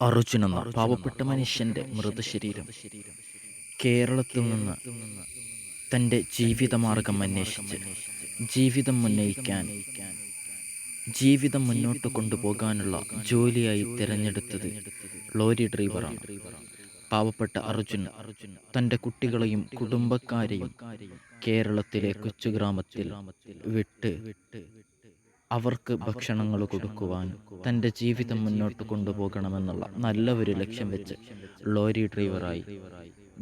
അർജുൻ എന്ന പാവപ്പെട്ട മനുഷ്യന്റെ മൃതശരീരം കേരളത്തിൽ നിന്ന് തന്റെ ജീവിതമാർഗം അന്വേഷിച്ച്. ജീവിതം ഉന്നയിക്കാൻ ജീവിതം മുന്നോട്ട് കൊണ്ടുപോകാനുള്ള ജോലിയായി തിരഞ്ഞെടുത്തത് ലോറി ഡ്രൈവറാണ്. പാവപ്പെട്ട അർജുൻ തന്റെ കുട്ടികളെയും കുടുംബക്കാരെയും കേരളത്തിലെ കൊച്ചു ഗ്രാമത്തിൽ വിട്ട് അവർക്ക് ഭക്ഷണങ്ങൾ കൊടുക്കുവാനും തന്റെ ജീവിതം മുന്നോട്ട് കൊണ്ടുപോകണമെന്നുള്ള നല്ല ഒരു ലക്ഷ്യം വെച്ച് ലോറി ഡ്രൈവറായി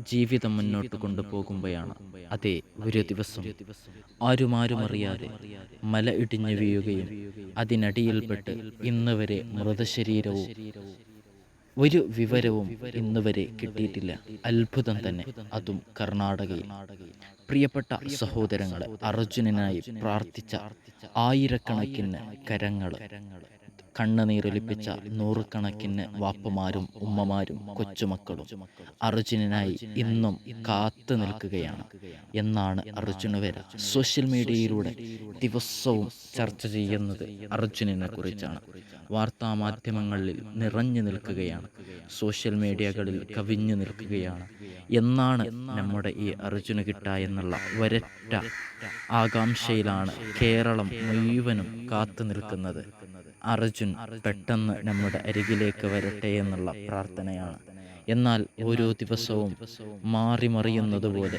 ജീവിതം മുന്നോട്ട് കൊണ്ടുപോകുമ്പോഴാണ് അതെ ഒരു ദിവസം ആരുമാരും അറിയാതെ മല ഇടിഞ്ഞു വീഴുകയും അതിനടിയിൽപ്പെട്ട് ഇന്നുവരെ മൃതശരീരവും ഒരു വിവരവും ഇന്നുവരെ കിട്ടിയിട്ടില്ല. അത്ഭുതം തന്നെ. അതും കർണാടകയിൽ. പ്രിയപ്പെട്ട സഹോദരങ്ങളെ അർജുനനായി പ്രാർത്ഥിച്ച ആയിരക്കണക്കിന് കരങ്ങൾ കണ്ണുനീരൊലിപ്പിച്ച നൂറുകണക്കിന് വാപ്പമാരും ഉമ്മമാരും കൊച്ചുമക്കളും അർജുനനായി ഇന്നും കാത്തു നിൽക്കുകയാണ് എന്നാണ് അർജുന വര സോഷ്യൽ മീഡിയയിലൂടെ ദിവസവും ചർച്ച ചെയ്യുന്നത് അർജുനനെ കുറിച്ചാണ്. വാർത്താ മാധ്യമങ്ങളിൽ നിറഞ്ഞു നിൽക്കുകയാണ്. സോഷ്യൽ മീഡിയകളിൽ കവിഞ്ഞു നിൽക്കുകയാണ്. എന്നാണ് നമ്മുടെ ഈ അർജുന കിട്ട എന്നുള്ള വരറ്റ ആകാംക്ഷയിലാണ് കേരളം മുഴുവനും കാത്തു നിൽക്കുന്നത്. അർജുൻ പെട്ടെന്ന് നമ്മുടെ അരികിലേക്ക് വരട്ടെ എന്നുള്ള പ്രാർത്ഥനയാണ്. എന്നാൽ ഓരോ ദിവസവും മാറി മറിയുന്നത് പോലെ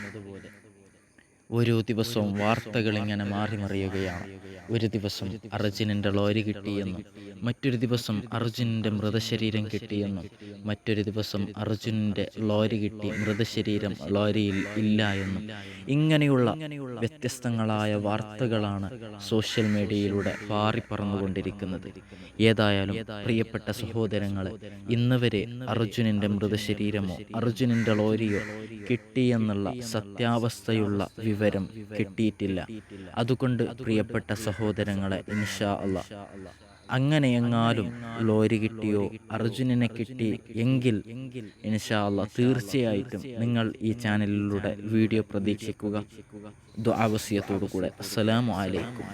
ഓരോ ദിവസവും വാർത്തകൾ ഇങ്ങനെ മാറി മറിയുകയാണ്. ഒരു ദിവസം അർജുനന്റെ ലോരി കിട്ടിയെന്നും മറ്റൊരു ദിവസം അർജുനന്റെ മൃതശരീരം കിട്ടിയെന്നും മറ്റൊരു ദിവസം അർജുനന്റെ ലോരി കിട്ടി മൃതശരീരം ലോരിയിൽ ഇല്ല എന്നും. ഇങ്ങനെയുള്ള വ്യത്യസ്തങ്ങളായ വാർത്തകളാണ് സോഷ്യൽ മീഡിയയിലൂടെ പാറിപ്പറന്നുകൊണ്ടിരിക്കുന്നത് ഏതായാലും പ്രിയപ്പെട്ട സഹോദരങ്ങളെ ഇന്ന് വരെ അർജുനന്റെ മൃതശരീരമോ അർജുനന്റെ ലോരിയോ കിട്ടിയെന്നുള്ള സത്യാവസ്ഥയുള്ള വിവരം കിട്ടിയിട്ടില്ല. അതുകൊണ്ട് പ്രിയപ്പെട്ട സഹോദരങ്ങളെ ഇൻഷാ അല്ല അങ്ങനെ എങ്ങാലും ലോറി കിട്ടിയോ അർജുനനെ കിട്ടി എങ്കിൽ ഇൻഷാ അല്ല തീർച്ചയായിട്ടും നിങ്ങൾ ഈ ചാനലിലൂടെ വീഡിയോ പ്രതീക്ഷിക്കുക. ദ്വാവസ്യത്തോടു കൂടെ അസ്സലാമു അലൈക്കും